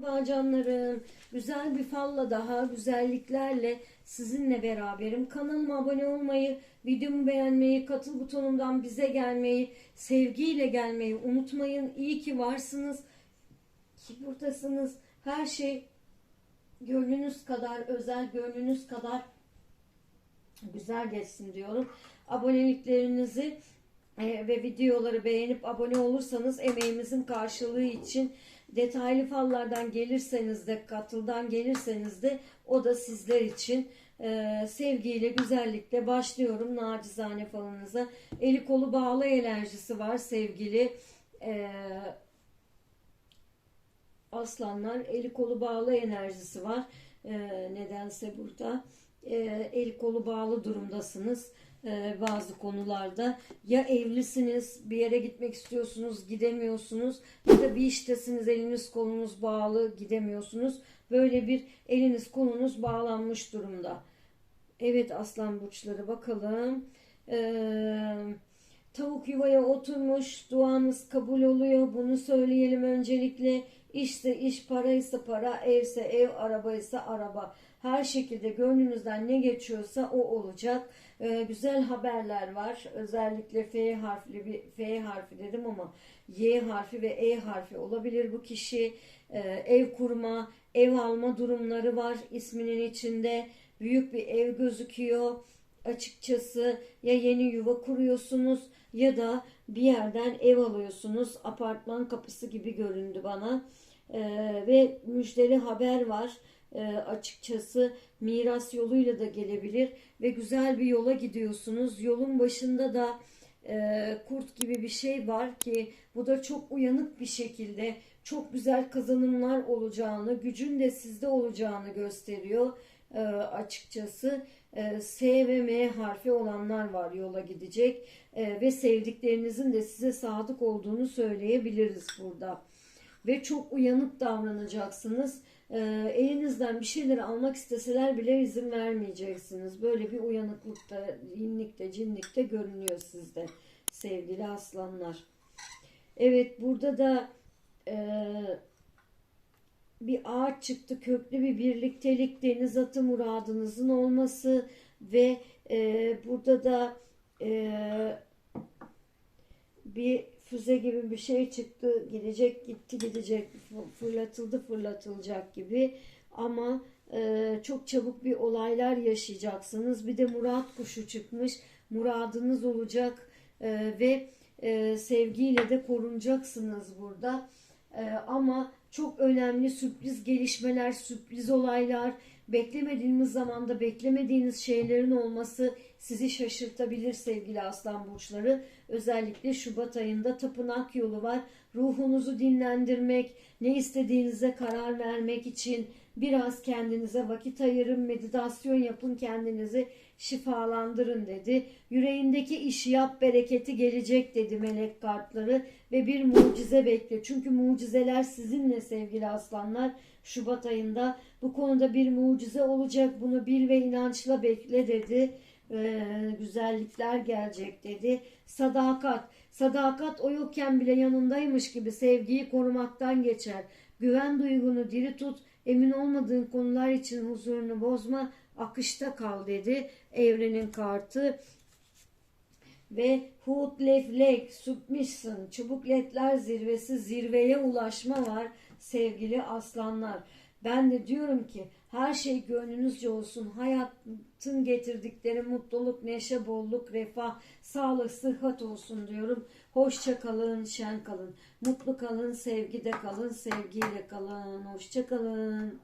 Merhaba canlarım. Güzel bir falla daha güzelliklerle sizinle beraberim. Kanalıma abone olmayı, videomu beğenmeyi, katıl butonundan bize gelmeyi, sevgiyle gelmeyi unutmayın. İyi ki varsınız. Ki buradasınız. Her şey gönlünüz kadar, özel gönlünüz kadar güzel geçsin diyorum. Aboneliklerinizi e, ve videoları beğenip abone olursanız emeğimizin karşılığı için detaylı fallardan gelirseniz de katıldan gelirseniz de o da sizler için e, sevgiyle güzellikle başlıyorum nacizane falınıza. Eli kolu bağlı enerjisi var sevgili e, aslanlar. Eli kolu bağlı enerjisi var. E, nedense burada e, el kolu bağlı durumdasınız e, bazı konularda. Ya evlisiniz, bir yere gitmek istiyorsunuz, gidemiyorsunuz. Ya da bir iştesiniz, eliniz kolunuz bağlı, gidemiyorsunuz. Böyle bir eliniz kolunuz bağlanmış durumda. Evet aslan burçları bakalım. Ee, tavuk yuvaya oturmuş, duanız kabul oluyor. Bunu söyleyelim öncelikle. İşse iş, paraysa para, evse ev, arabaysa araba. Her şekilde gönlünüzden ne geçiyorsa o olacak. Ee, güzel haberler var. Özellikle F harfli bir F harfi dedim ama Y harfi ve E harfi olabilir bu kişi. Ee, ev kurma, ev alma durumları var isminin içinde. Büyük bir ev gözüküyor. Açıkçası ya yeni yuva kuruyorsunuz ya da bir yerden ev alıyorsunuz. Apartman kapısı gibi göründü bana. Ee, ve müjdeli haber var. Ee, açıkçası miras yoluyla da gelebilir ve güzel bir yola gidiyorsunuz. Yolun başında da e, kurt gibi bir şey var ki bu da çok uyanık bir şekilde çok güzel kazanımlar olacağını, gücün de sizde olacağını gösteriyor e, açıkçası. E, S ve M harfi olanlar var yola gidecek E, ve sevdiklerinizin de size sadık olduğunu söyleyebiliriz burada. Ve çok uyanık davranacaksınız. E, elinizden bir şeyleri almak isteseler bile izin vermeyeceksiniz. Böyle bir uyanıklıkta, inlikte, cinlikte görünüyor sizde sevgili aslanlar. Evet burada da e, bir ağaç çıktı. Köklü bir birliktelik, deniz atı muradınızın olması ve e, burada da e, bir füze gibi bir şey çıktı. Gidecek, gitti, gidecek, fırlatıldı, fırlatılacak gibi. Ama e, çok çabuk bir olaylar yaşayacaksınız. Bir de murat kuşu çıkmış. Muradınız olacak e, ve e, sevgiyle de korunacaksınız burada. E, ama çok önemli sürpriz gelişmeler, sürpriz olaylar, beklemediğiniz zamanda beklemediğiniz şeylerin olması sizi şaşırtabilir sevgili aslan burçları. Özellikle Şubat ayında tapınak yolu var. Ruhunuzu dinlendirmek, ne istediğinize karar vermek için biraz kendinize vakit ayırın, meditasyon yapın, kendinizi şifalandırın dedi. Yüreğindeki işi yap, bereketi gelecek dedi melek kartları ve bir mucize bekle. Çünkü mucizeler sizinle sevgili aslanlar. Şubat ayında bu konuda bir mucize olacak. Bunu bil ve inançla bekle dedi. Ee, güzellikler gelecek dedi. Sadakat. Sadakat o yokken bile yanındaymış gibi sevgiyi korumaktan geçer. Güven duygunu diri tut. Emin olmadığın konular için huzurunu bozma. Akışta kal dedi. Evrenin kartı. Ve Hood Left Leg Submission Çubuk Ledler Zirvesi zirveye ulaşma var sevgili aslanlar. Ben de diyorum ki her şey gönlünüzce olsun. Hayatın getirdikleri mutluluk, neşe, bolluk, refah, sağlık, sıhhat olsun diyorum. Hoşça kalın, şen kalın. Mutlu kalın, sevgide kalın, sevgiyle kalın. Hoşça kalın.